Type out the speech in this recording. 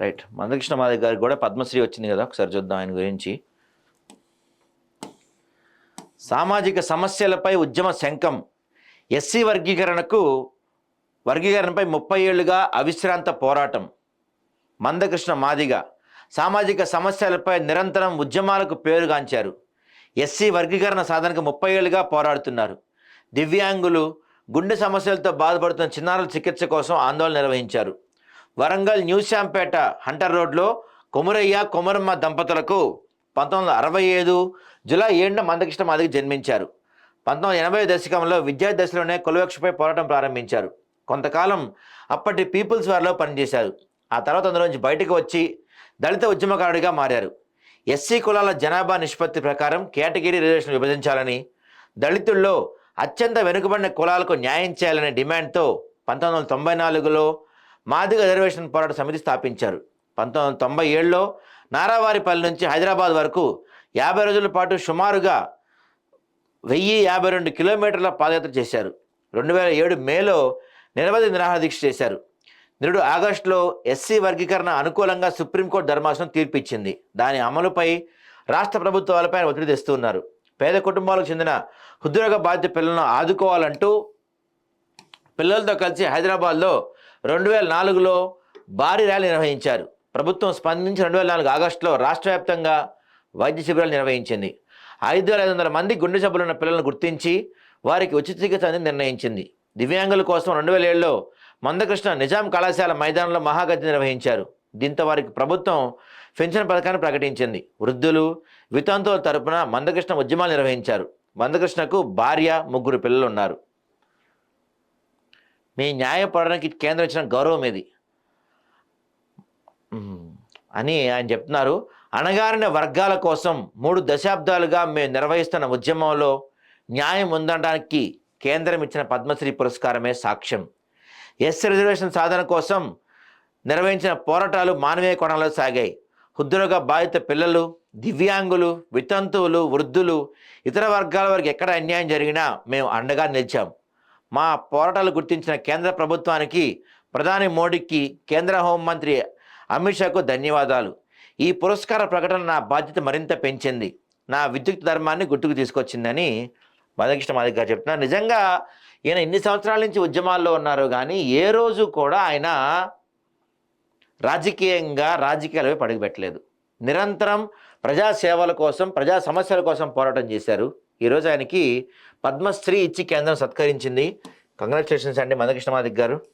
Right Mandakrishna Madiga గారికి కూడా పద్మశ్రీ వచ్చింది కదా ఒకసారి చూద్దాం ఆయన గురించి. సామాజిక సమస్యలపై ఉద్యమ శంఖం. ఎస్సీ వర్గీకరణకు వర్గీకరణపై ముప్పై ఏళ్ళుగా అవిశ్రాంత పోరాటం. మందకృష్ణ మాదిగ సామాజిక సమస్యలపై నిరంతరం ఉద్యమాలకు పేరుగాంచారు. ఎస్సీ వర్గీకరణ సాధనకు ముప్పై ఏళ్ళుగా పోరాడుతున్నారు. దివ్యాంగులు గుండె సమస్యలతో బాధపడుతున్న చిన్నారుల చికిత్స కోసం ఆందోళన నిర్వహించారు. వరంగల్ న్యూశాంపేట హంటర్ రోడ్లో కొమురయ్య కొమరమ్మ దంపతులకు పంతొమ్మిది వందల అరవై ఐదు జులై ఏడున మందకృష్ణ మాదిగ జన్మించారు. పంతొమ్మిది ఎనభై దశకంలో విద్యా దశలోనే కులవక్షపై పోరాటం ప్రారంభించారు. కొంతకాలం అప్పటి పీపుల్స్ వారిలో పనిచేశారు. ఆ తర్వాత అందులోంచి బయటకు వచ్చి దళిత ఉద్యమకారుడిగా మారారు. ఎస్సీ కులాల జనాభా నిష్పత్తి ప్రకారం కేటగిరీ రిజర్వేషన్ విభజించాలని దళితుల్లో అత్యంత వెనుకబడిన కులాలకు న్యాయం చేయాలనే డిమాండ్తో పంతొమ్మిది వందల తొంభై నాలుగులో మాదిగ రిజర్వేషన్ పోరాట సమితి స్థాపించారు. పంతొమ్మిది వందల తొంభై ఏడులో నారావారిపల్లి నుంచి హైదరాబాద్ వరకు యాభై రోజుల పాటు సుమారుగా వెయ్యి యాభై రెండు కిలోమీటర్ల పాదయాత్ర చేశారు. రెండు వేల ఏడు మేలో నిరవధి నిరాహార దీక్ష చేశారు. నిరుడు ఆగస్టులో ఎస్సీ వర్గీకరణ అనుకూలంగా సుప్రీంకోర్టు ధర్మాసనం తీర్పిచ్చింది. దాని అమలుపై రాష్ట్ర ప్రభుత్వాలపై ఒత్తిడి తెస్తున్నారు పేద కుటుంబాలకు చెందిన హృద్రోగ బాధిత పిల్లలను ఆదుకోవాలంటూ పిల్లలతో కలిసి హైదరాబాద్లో రెండు వేల నాలుగులో భారీ ర్యాలీ నిర్వహించారు. ప్రభుత్వం స్పందించి రెండు వేల నాలుగు ఆగస్టులో రాష్ట్ర వ్యాప్తంగా వైద్య శిబిరాలు నిర్వహించింది. ఐదు వేల ఐదు వందల మంది గుండె జబ్బులున్న పిల్లలను గుర్తించి వారికి ఉచిత చికిత్స అని నిర్ణయించింది. దివ్యాంగుల కోసం రెండు వేల ఏడులో మందకృష్ణ నిజాం కళాశాల మైదానంలో మహాగతి నిర్వహించారు. దీంతో వారికి ప్రభుత్వం పెన్షన్ పథకాన్ని ప్రకటించింది. వృద్ధులు వితంతువుల తరపున మందకృష్ణ ఉద్యమాలు నిర్వహించారు. మందకృష్ణకు భార్య ముగ్గురు పిల్లలు ఉన్నారు మీ న్యాయపడడానికి కేంద్రం ఇచ్చిన గౌరవం ఇది అని ఆయన చెప్తున్నారు. అణగారిన వర్గాల కోసం మూడు దశాబ్దాలుగా మేము నిర్వహిస్తున్న ఉద్యమంలో న్యాయం ఉందనడానికి కేంద్రం ఇచ్చిన పద్మశ్రీ పురస్కారమే సాక్ష్యం. ఎస్ రిజర్వేషన్ సాధన కోసం నిర్వహించిన పోరాటాలు మానవీయ కోణంలో సాగాయి. ఉద్యోగ బాధిత పిల్లలు దివ్యాంగులు వితంతువులు వృద్ధులు ఇతర వర్గాల వారికి ఎక్కడ అన్యాయం జరిగినా మేము అండగా నిలిచాం. మా పోరాటాలు గుర్తించిన కేంద్ర ప్రభుత్వానికి ప్రధాని మోడీకి కేంద్ర హోంమంత్రి అమిత్ షాకు ధన్యవాదాలు. ఈ పురస్కార ప్రకటన నా బాధ్యత మరింత పెంచింది. నా విద్యుత్ ధర్మాన్ని గుర్తుకు తీసుకొచ్చిందని బాలకృష్ణ మాదిక్ గారు చెప్తున్నారు. నిజంగా ఈయన ఇన్ని సంవత్సరాల నుంచి ఉద్యమాల్లో ఉన్నారు కానీ ఏ రోజు కూడా ఆయన రాజకీయంగా రాజకీయాలపై పడుగుపెట్టలేదు నిరంతరం ప్రజా సేవల కోసం ప్రజా సమస్యల కోసం పోరాటం చేశారు. ఈరోజు ఆయనకి పద్మశ్రీ ఇచ్చి కేంద్రం సత్కరించింది. కంగ్రాచులేషన్స్ అండి మందకృష్ణమాదిక్ గారు.